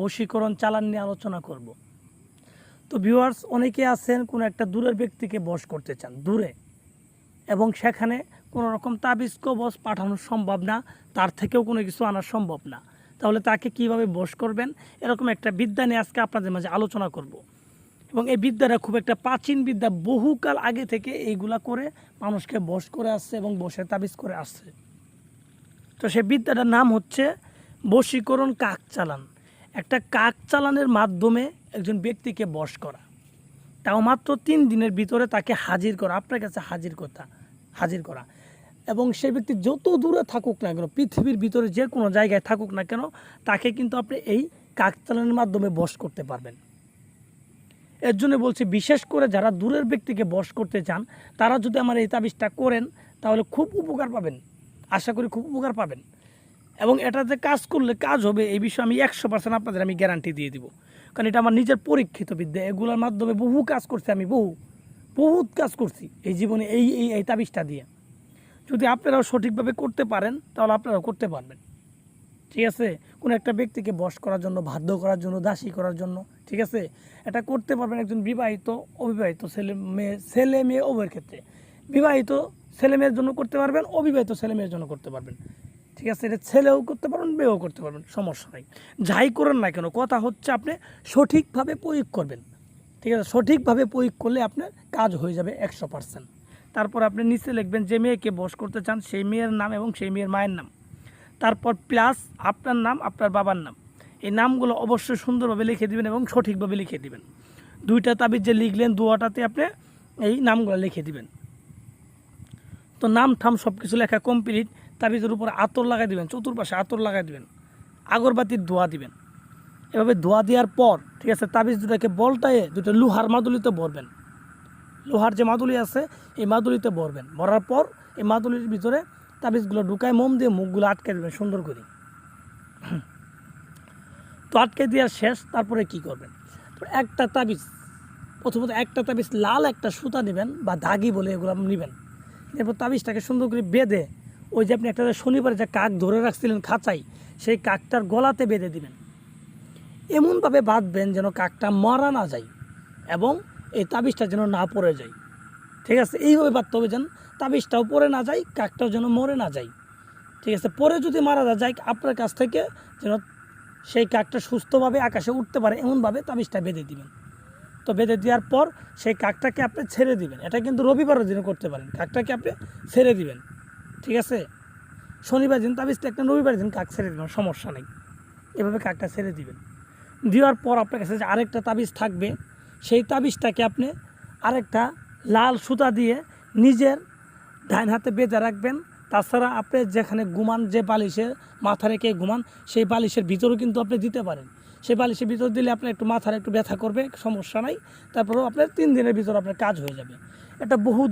বশীকরণ চালান নিয়ে আলোচনা করব। তো ভিউয়ার্স অনেকে আছেন, কোনো একটা দূরের ব্যক্তিকে বশ করতে চান, দূরে। এবং সেখানে কোনো রকম তাবিজ কবচ পাঠানো সম্ভব না, তার থেকেও কোনো কিছু আনা সম্ভব না। তাহলে তাকে কীভাবে বশ করবেন? এরকম একটা বিদ্যা নিয়ে আজকে আপনাদের মাঝে আলোচনা করব। এবং এই বিদ্যাটা খুব একটা প্রাচীন বিদ্যা, বহুকাল আগে থেকে এইগুলা করে মানুষকে বশ করে আসছে এবং বসে তাবিজ করে আসছে। তো সেই বিদ্যাটার নাম হচ্ছে বশীকরণ কাক চালান। একটা কাক চালানের মাধ্যমে একজন ব্যক্তিকে বশ করা। তাও মাত্র তিন দিনের ভিতরে তাকে হাজির করা, আপনার কাছে হাজির কথা, হাজির করা। এবং সে ব্যক্তি যত দূরে থাকুক না কেন, পৃথিবীর ভিতরে যে কোনো জায়গায় থাকুক না কেন, তাকে কিন্তু আপনি এই কাক চালানের মাধ্যমে বশ করতে পারবেন। এর জন্য বলছি, বিশেষ করে যারা দূরের ব্যক্তিকে বশ করতে চান, তারা যদি আমার এই তাবিজটা করেন, তাহলে খুব উপকার পাবেন। আশা করি খুব উপকার পাবেন। এবং এটাতে কাজ করলে কাজ হবে, এই বিষয়ে আমি একশো পার্সেন্ট আপনাদের আমি গ্যারান্টি দিয়ে দিব। কারণ এটা আমার নিজের পরীক্ষিত বিদ্যা। এগুলোর মাধ্যমে বহু কাজ করছি আমি, বহু, বহুত কাজ করছি এই জীবনে, এই এই এই তাবিজটা দিয়ে। যদি আপনারাও সঠিকভাবে করতে পারেন, তাহলে আপনারাও করতে পারবেন। ঠিক আছে? কোনো একটা ব্যক্তিকে বশ করার জন্য, বাধ্য করার জন্য, দাসী করার জন্য, ঠিক আছে? এটা করতে পারবেন একজন বিবাহিত, অবিবাহিত ছেলে মেয়ে ছেলে মেয়ে উভয়ের ক্ষেত্রে। বিবাহিত ছেলে মেয়ের জন্য করতে পারবেন, অবিবাহিত ছেলে মেয়ের জন্য করতে পারবেন। ঠিক আছে, এটা ছেলেও করতে পারবেন, মেয়েও করতে পারবেন, সমস্যা নাই। যাই করেন না কেন, কথা হচ্ছে আপনি সঠিকভাবে প্রয়োগ করবেন। ঠিক আছে, সঠিকভাবে প্রয়োগ করলে আপনার কাজ হয়ে যাবে একশো পার্সেন্ট তারপর আপনি নিচে লিখবেন, যে মেয়েকে বশ করতে চান, সেই মেয়ের নাম এবং সেই মেয়ের মায়ের নাম। তারপর প্লাস আপনার নাম, আপনার বাবার নাম। এই নামগুলো অবশ্যই সুন্দরভাবে লিখে দিবেন এবং সঠিকভাবে লিখে দিবেন। দুইটা তাবিজ যে লিখলেন, দুয়াটাতে আপনি এই নামগুলো লিখে দিবেন। তো নাম ঠাম সব কিছু লেখা কমপ্লিট তাবিজের উপরে আতর লাগাই দিবেন, চতুর্পাশে আতর লাগাই দিবেন, আগরবাতির ধোয়া দিবেন। এভাবে ধোয়া দেওয়ার পর, ঠিক আছে, তাবিজ দুটাকে বলটায়ে দুটো লোহার মাদুলিতে ভরবেন। লোহার যে মাদুলি আছে, এই মাদুলিতে ভরবেন। ভরার পর এই মাদুলির ভিতরে তাবিজগুলো ঢুকায় মোম দিয়ে মুখগুলো আটকে দেবেন সুন্দর করে। তো আটকে দেওয়ার শেষ, তারপরে কি করবেন? একটা তাবিজ, প্রথমত একটা তাবিজ লাল একটা সুতা নেবেন বা দাগি বলে এগুলো নেবেন। এরপর তাবিজটাকে সুন্দর করে বেঁধে ওই যে আপনি একটা শনিবার যে কাক ধরে রাখছিলেন খাঁচাই সেই কাকটার গলাতে বেঁধে দিবেন। এমনভাবে বাঁধবেন যেন কাকটা মারা না যায় এবং এই তাবিজটা যেন না পড়ে যায়। ঠিক আছে? এইভাবে বাঁধতে হবে যেন তাবিজটাও পড়ে না যায়, কাকটাও যেন মরে না যায়। ঠিক আছে? পরে যদি মারা যায়, আপনার কাছ থেকে যেন সেই কাকটা সুস্থভাবে আকাশে উঠতে পারে, এমনভাবে তাবিজটা বেঁধে দিবেন। তো বেঁধে দেওয়ার পর সেই কাকটাকে আপনি ছেড়ে দিবেন। এটা কিন্তু রবিবারের দিনে করতে পারেন। কাকটাকে আপনি ছেড়ে দিবেন। ঠিক আছে? শনিবার দিন তাবিজটা একটা রবিবার দিন কাক ছেড়ে দিবেন, সমস্যা নেই। এভাবে কাকটা ছেড়ে দিবেন। দেওয়ার পর আপনার কাছে যে আরেকটা তাবিজ থাকবে, সেই তাবিজটাকে আপনি আরেকটা লাল সুতা দিয়ে নিজের ডাইন হাতে বেঁধে রাখবেন। তাছাড়া আপনি যেখানে ঘুমান যে বালিশে মাথা রেখে ঘুমান সেই বালিশের ভিতরেও কিন্তু আপনি দিতে পারেন। সেই বালিশের ভিতর দিলে আপনার একটু মাথার একটু ব্যথা করবে, সমস্যা নাই। তারপরেও আপনার তিন দিনের ভিতর আপনার কাজ হয়ে যাবে। এটা বহু